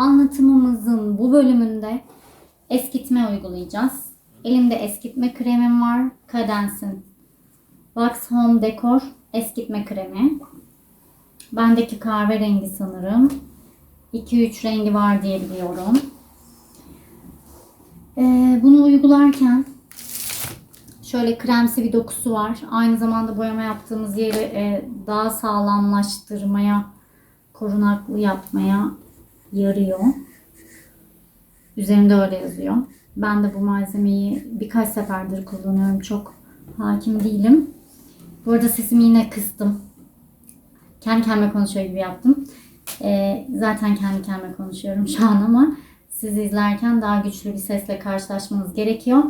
Anlatımımızın bu bölümünde eskitme uygulayacağız. Elimde eskitme kremim var. Cadence'in Wax Home Decor eskitme kremi. Bendeki kahverengi sanırım. 2-3 rengi var diye biliyorum. Ee, bunu uygularken şöyle kremsi bir dokusu var. Aynı zamanda boyama yaptığımız yeri e, daha sağlamlaştırmaya, korunaklı yapmaya yarıyor. Üzerinde öyle yazıyor. Ben de bu malzemeyi birkaç seferdir kullanıyorum. Çok hakim değilim. Bu arada sesimi yine kıstım. Kendi kendime konuşuyor gibi yaptım. Ee, zaten kendi kendime konuşuyorum şu an ama siz izlerken daha güçlü bir sesle karşılaşmanız gerekiyor.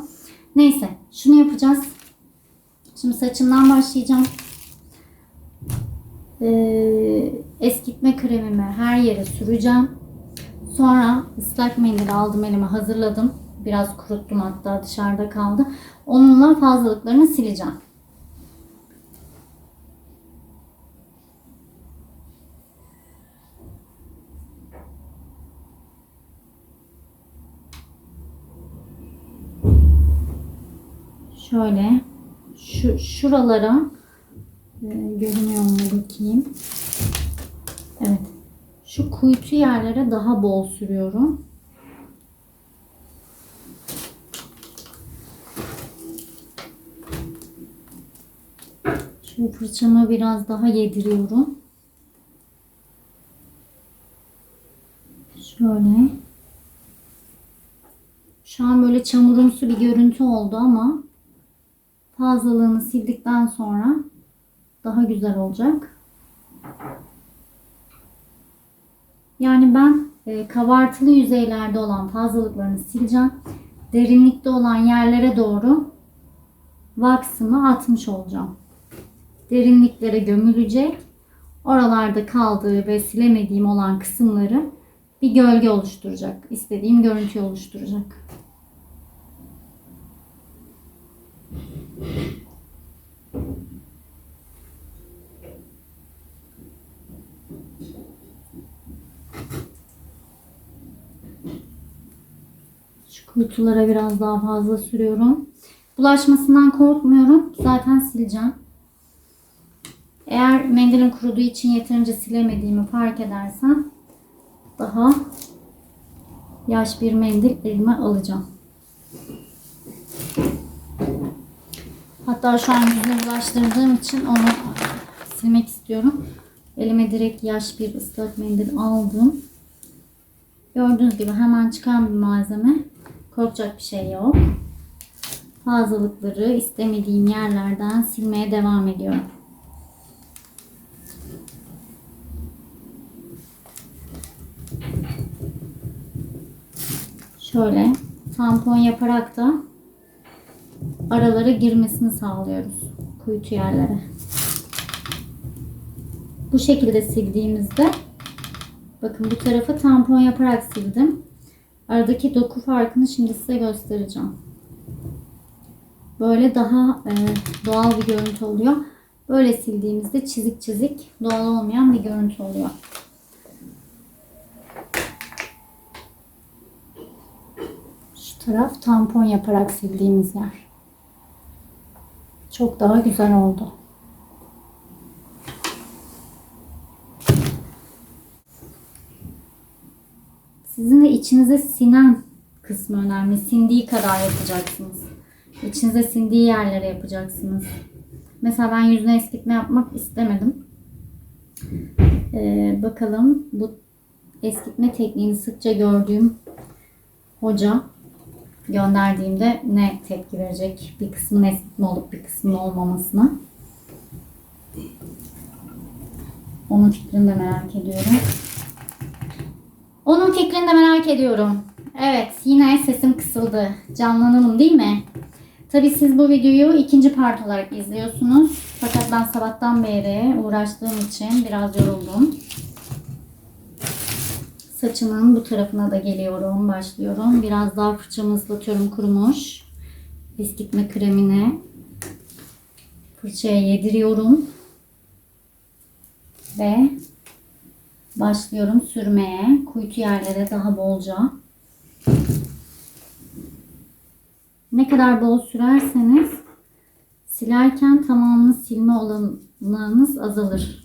Neyse şunu yapacağız. Şimdi saçımdan başlayacağım. Ee, eskitme kremimi her yere süreceğim. Sonra ıslak mendil aldım elime hazırladım. Biraz kuruttum hatta dışarıda kaldı. Onunla fazlalıklarını sileceğim. Şöyle şu şuralara e, görünüyor mu bakayım. Evet. Şu kuytu yerlere daha bol sürüyorum. Şu fırçamı biraz daha yediriyorum. Şöyle. Şu an böyle çamurumsu bir görüntü oldu ama fazlalığını sildikten sonra daha güzel olacak. Yani ben e, kabartılı yüzeylerde olan fazlalıklarını sileceğim. Derinlikte olan yerlere doğru vaksımı atmış olacağım. Derinliklere gömülecek. Oralarda kaldığı ve silemediğim olan kısımları bir gölge oluşturacak. İstediğim görüntü oluşturacak. Şu kuytulara biraz daha fazla sürüyorum. Bulaşmasından korkmuyorum. Zaten sileceğim. Eğer mendilim kuruduğu için yeterince silemediğimi fark edersem daha yaş bir mendil elime alacağım. Hatta şu an yüzüne bulaştırdığım için onu silmek istiyorum. Elime direkt yaş bir ıslak mendil aldım. Gördüğünüz gibi hemen çıkan bir malzeme. Korkacak bir şey yok. Fazlalıkları istemediğim yerlerden silmeye devam ediyorum. Şöyle tampon yaparak da aralara girmesini sağlıyoruz kuytu yerlere. Bu şekilde sildiğimizde bakın bu tarafı tampon yaparak sildim. Aradaki doku farkını şimdi size göstereceğim. Böyle daha e, doğal bir görüntü oluyor. Böyle sildiğimizde çizik çizik doğal olmayan bir görüntü oluyor. Şu taraf tampon yaparak sildiğimiz yer. Çok daha güzel oldu. Sizin de içinize sinen kısmı önemli. Sindiği kadar yapacaksınız. İçinize sindiği yerlere yapacaksınız. Mesela ben yüzüne eskitme yapmak istemedim. Ee, bakalım bu eskitme tekniğini sıkça gördüğüm hoca gönderdiğimde ne tepki verecek? Bir kısmın eskitme olup bir kısmın olmamasına. Onun fikrini de merak ediyorum. Onun fikrini de merak ediyorum. Evet yine sesim kısıldı. Canlanalım değil mi? Tabi siz bu videoyu ikinci part olarak izliyorsunuz. Fakat ben sabahtan beri uğraştığım için biraz yoruldum. Saçımın bu tarafına da geliyorum. Başlıyorum. Biraz daha fırçamı ıslatıyorum kurumuş. Eskitme kremine fırçaya yediriyorum. Ve başlıyorum sürmeye. Kuytu yerlere daha bolca. Ne kadar bol sürerseniz silerken tamamını silme olanağınız azalır.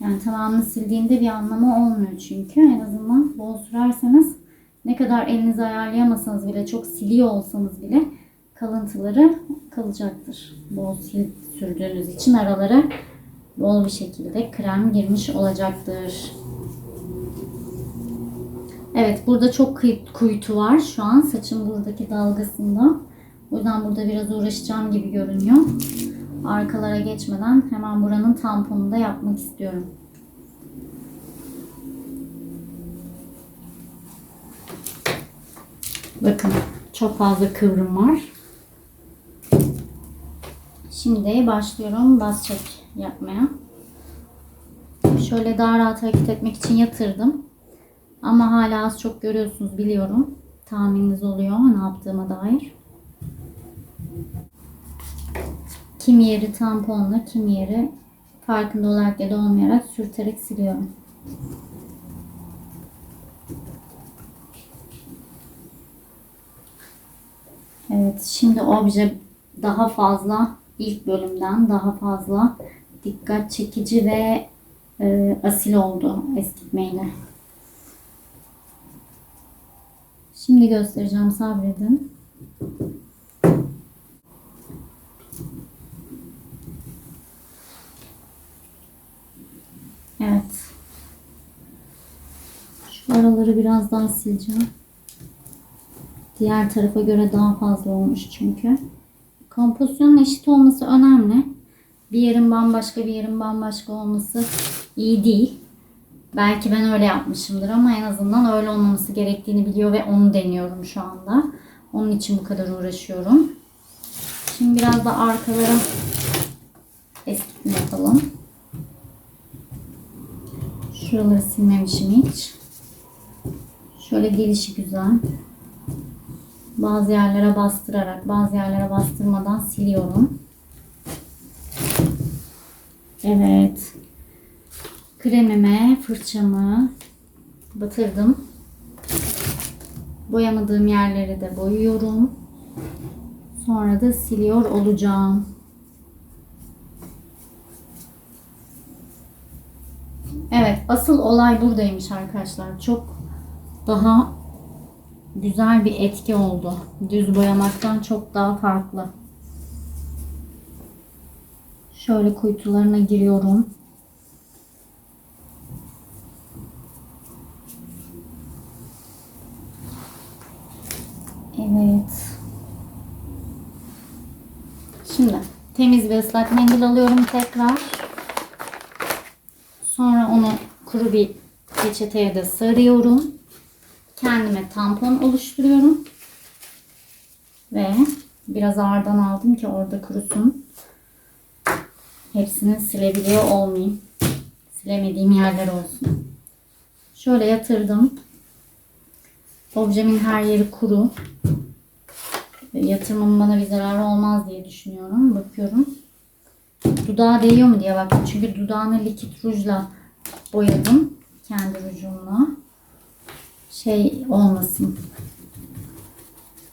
Yani tamamını sildiğinde bir anlamı olmuyor çünkü. En azından bol sürerseniz ne kadar elinizi ayarlayamasanız bile çok siliyor olsanız bile kalıntıları kalacaktır. Bol sil sürdüğünüz için aralara bol bir şekilde krem girmiş olacaktır. Evet burada çok kuytu var şu an saçın buradaki dalgasında. O yüzden burada biraz uğraşacağım gibi görünüyor. Arkalara geçmeden hemen buranın tamponunu da yapmak istiyorum. Bakın çok fazla kıvrım var. Şimdi başlıyorum bas çek yapmaya. Şöyle daha rahat hareket etmek için yatırdım. Ama hala az çok görüyorsunuz biliyorum. Tahmininiz oluyor ne yaptığıma dair. Kim yeri tamponla, kim yeri farkında olarak ya da olmayarak sürterek siliyorum. Evet, şimdi obje daha fazla ilk bölümden daha fazla dikkat çekici ve e, asil oldu eskitmeyle. Şimdi göstereceğim sabredin. Evet. Şu araları biraz daha sileceğim. Diğer tarafa göre daha fazla olmuş çünkü. Kompozisyonun eşit olması önemli. Bir yerin bambaşka bir yerin bambaşka olması iyi değil. Belki ben öyle yapmışımdır ama en azından öyle olmaması gerektiğini biliyor ve onu deniyorum şu anda. Onun için bu kadar uğraşıyorum. Şimdi biraz da arkalara eskitme yapalım. Şuraları silmemişim hiç. Şöyle gelişi güzel. Bazı yerlere bastırarak, bazı yerlere bastırmadan siliyorum. Evet. Kremime fırçamı batırdım. Boyamadığım yerleri de boyuyorum. Sonra da siliyor olacağım. Evet, asıl olay buradaymış arkadaşlar. Çok daha güzel bir etki oldu. Düz boyamaktan çok daha farklı. Şöyle kuytularına giriyorum. Evet. Şimdi temiz bir ıslak mendil alıyorum tekrar. Sonra onu kuru bir peçeteye de sarıyorum. Kendime tampon oluşturuyorum. Ve biraz ağırdan aldım ki orada kurusun. Hepsini silebiliyor olmayayım. Silemediğim yerler olsun. Şöyle yatırdım. Objemin her yeri kuru. Yatırmamın bana bir zararı olmaz diye düşünüyorum. Bakıyorum. Dudağa değiyor mu diye baktım. Çünkü dudağını likit rujla boyadım. Kendi rujumla. Şey olmasın.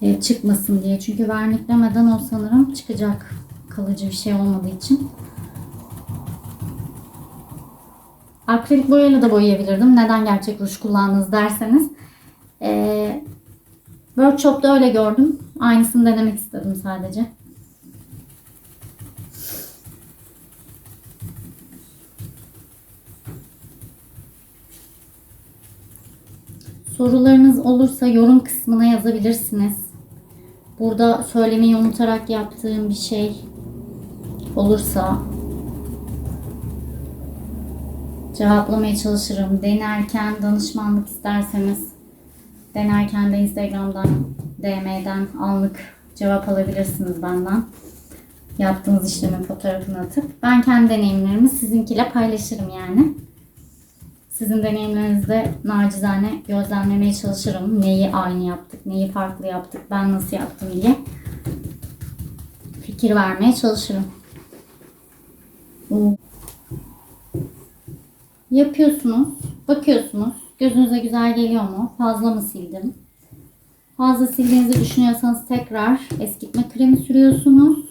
e, çıkmasın diye. Çünkü verniklemeden o sanırım çıkacak. Kalıcı bir şey olmadığı için. Akrilik boyayla da boyayabilirdim. Neden gerçek ruj kullandınız derseniz. Ee, workshop'ta öyle gördüm. Aynısını denemek istedim sadece. Sorularınız olursa yorum kısmına yazabilirsiniz. Burada söylemeyi unutarak yaptığım bir şey olursa cevaplamaya çalışırım. Denerken danışmanlık isterseniz denerken de Instagram'dan DM'den anlık cevap alabilirsiniz benden. Yaptığınız işlemin fotoğrafını atıp ben kendi deneyimlerimi sizinkiyle paylaşırım yani. Sizin deneyimlerinizi de nacizane gözlemlemeye çalışırım. Neyi aynı yaptık, neyi farklı yaptık, ben nasıl yaptım diye fikir vermeye çalışırım. Yapıyorsunuz, bakıyorsunuz. Gözünüze güzel geliyor mu? Fazla mı sildim? Fazla sildiğinizi düşünüyorsanız tekrar eskitme kremi sürüyorsunuz.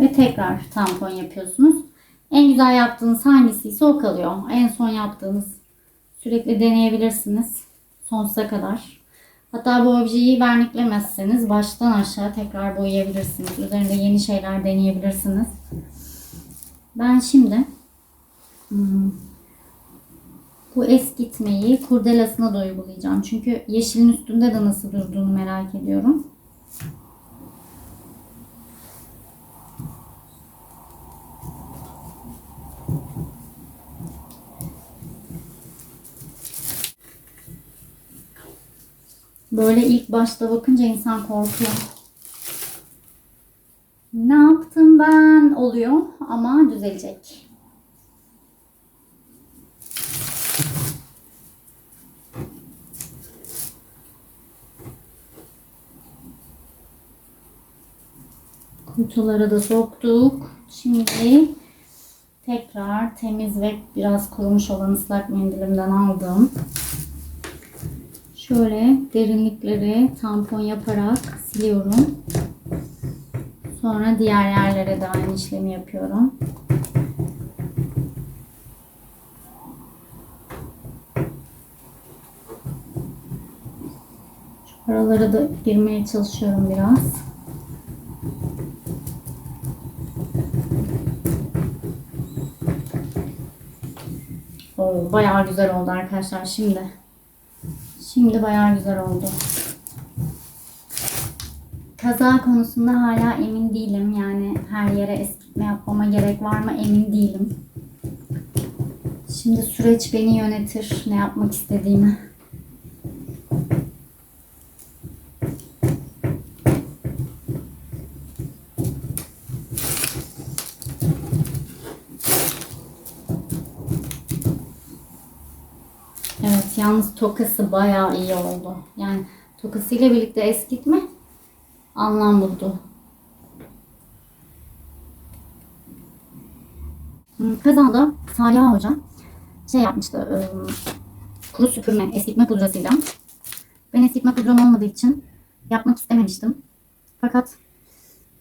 Ve tekrar tampon yapıyorsunuz. En güzel yaptığınız hangisiyse o kalıyor. En son yaptığınız sürekli deneyebilirsiniz. Sonsuza kadar. Hatta bu objeyi verniklemezseniz baştan aşağı tekrar boyayabilirsiniz. Üzerinde yeni şeyler deneyebilirsiniz. Ben şimdi hmm, bu eskitmeyi kurdelasına da uygulayacağım. Çünkü yeşilin üstünde de nasıl durduğunu merak ediyorum. Böyle ilk başta bakınca insan korkuyor. Ne yaptım ben oluyor ama düzelecek. Kutulara da soktuk. Şimdi tekrar temiz ve biraz kurumuş olan ıslak mendilimden aldım. Şöyle derinlikleri tampon yaparak siliyorum. Sonra diğer yerlere de aynı işlemi yapıyorum. Şu aralara da girmeye çalışıyorum biraz. Oo, bayağı güzel oldu arkadaşlar şimdi. Şimdi bayağı güzel oldu. Kaza konusunda hala emin değilim. Yani her yere eskitme yapmama gerek var mı emin değilim. Şimdi süreç beni yönetir ne yapmak istediğimi. Evet yalnız tokası bayağı iyi oldu. Yani tokasıyla birlikte eskitme anlam buldu. Hmm, Kazanda Salih Hoca şey yapmıştı. ıı, Kuru süpürme, eskitme pudrasıyla. Ben eskitme pudram olmadığı için yapmak istememiştim. Fakat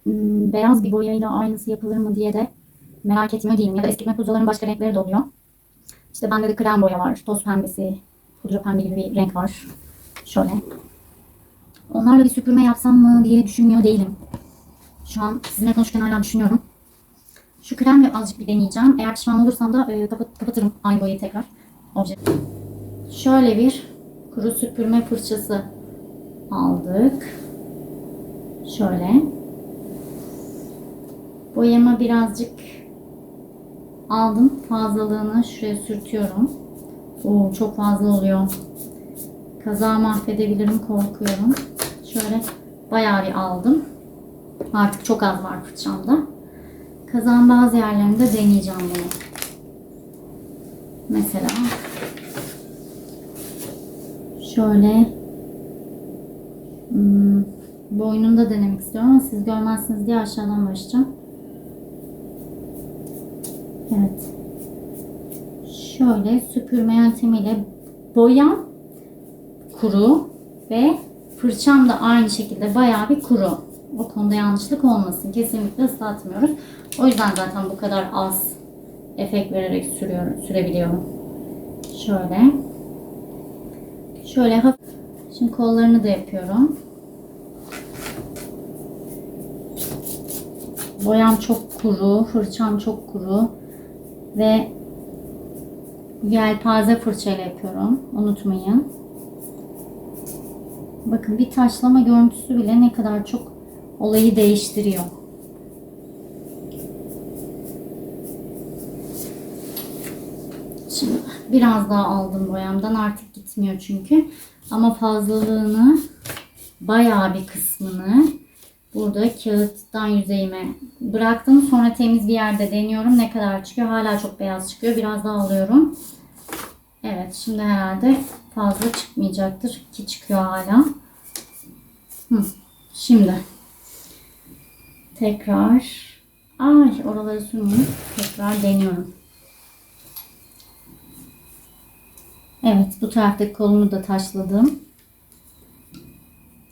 ım, beyaz bir boyayla aynısı yapılır mı diye de merak etmiyor değilim. Ya da eskitme pudraların başka renkleri de oluyor. İşte bende de krem boya var, toz pembesi, pudra pembe gibi bir renk var. Şöyle. Onlarla bir süpürme yapsam mı diye düşünmüyor değilim. Şu an sizinle konuşurken hala düşünüyorum. Şu kremle azıcık bir deneyeceğim. Eğer pişman olursam da e, kapat, kapatırım aynı boyayı tekrar. Obje. Şöyle bir kuru süpürme fırçası aldık. Şöyle. Boyama birazcık aldım. Fazlalığını şuraya sürtüyorum. Oo, çok fazla oluyor. Kaza mahvedebilirim korkuyorum. Şöyle bayağı bir aldım. Artık çok az var fırçamda. Kazan bazı yerlerinde deneyeceğim bunu. Mesela şöyle hmm, boynunda denemek istiyorum ama siz görmezsiniz diye aşağıdan başlayacağım. Evet. Şöyle süpürme yöntemiyle boyam kuru ve fırçam da aynı şekilde bayağı bir kuru. O konuda yanlışlık olmasın. Kesinlikle ıslatmıyoruz. O yüzden zaten bu kadar az efekt vererek sürüyorum, sürebiliyorum. Şöyle. Şöyle hafif. Şimdi kollarını da yapıyorum. Boyam çok kuru, fırçam çok kuru ve yelpaze fırçayla yapıyorum. Unutmayın. Bakın bir taşlama görüntüsü bile ne kadar çok olayı değiştiriyor. Şimdi biraz daha aldım boyamdan artık gitmiyor çünkü. Ama fazlalığını bayağı bir kısmını burada kağıttan yüzeyime bıraktım. Sonra temiz bir yerde deniyorum. Ne kadar çıkıyor? Hala çok beyaz çıkıyor. Biraz daha alıyorum. Evet şimdi herhalde fazla çıkmayacaktır ki çıkıyor hala. Hı. Şimdi tekrar Ay oraları sürmeyeyim. Tekrar deniyorum. Evet bu taraftaki kolunu da taşladım.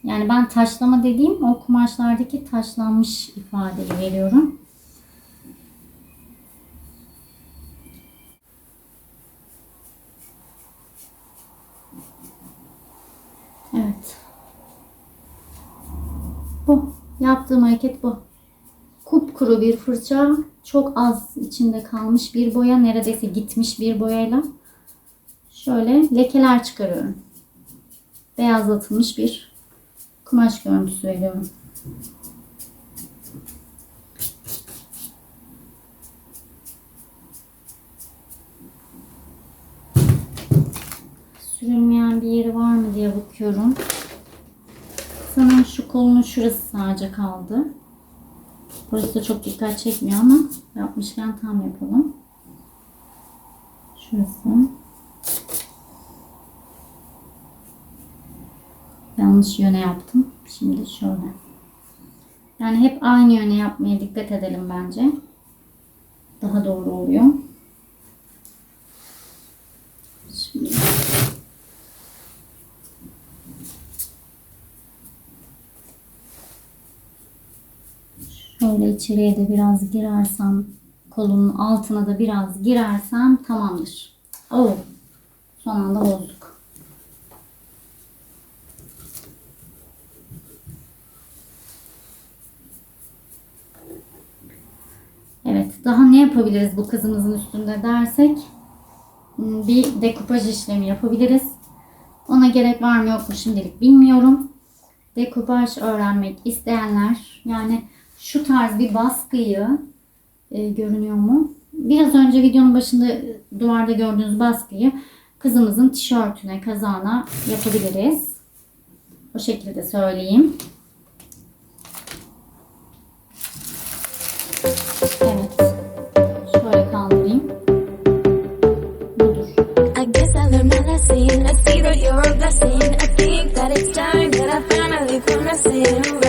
Yani ben taşlama dediğim o kumaşlardaki taşlanmış ifadeyi veriyorum. Evet. Bu. Yaptığım hareket bu. Kupkuru bir fırça. Çok az içinde kalmış bir boya. Neredeyse gitmiş bir boyayla. Şöyle lekeler çıkarıyorum. Beyazlatılmış bir kumaş görüntüsü veriyorum. Sürülmeyen bir yeri var mı diye bakıyorum. Sanırım şu kolunun şurası sadece kaldı. Burası da çok dikkat çekmiyor ama yapmışken tam yapalım. Şurası. Yanlış yöne yaptım. Şimdi şöyle. Yani hep aynı yöne yapmaya dikkat edelim bence. Daha doğru oluyor. Şimdi Şöyle içeriye de biraz girersem, kolunun altına da biraz girersem tamamdır. Oo, son anda bozduk. Evet, daha ne yapabiliriz bu kızımızın üstünde dersek hmm, bir dekupaj işlemi yapabiliriz. Ona gerek var mı yok mu şimdilik bilmiyorum. Dekupaj öğrenmek isteyenler yani şu tarz bir baskıyı e, görünüyor mu? Biraz önce videonun başında e, duvarda gördüğünüz baskıyı kızımızın tişörtüne, kazana yapabiliriz. O şekilde söyleyeyim. Evet. Şöyle kaldırayım. Budur. I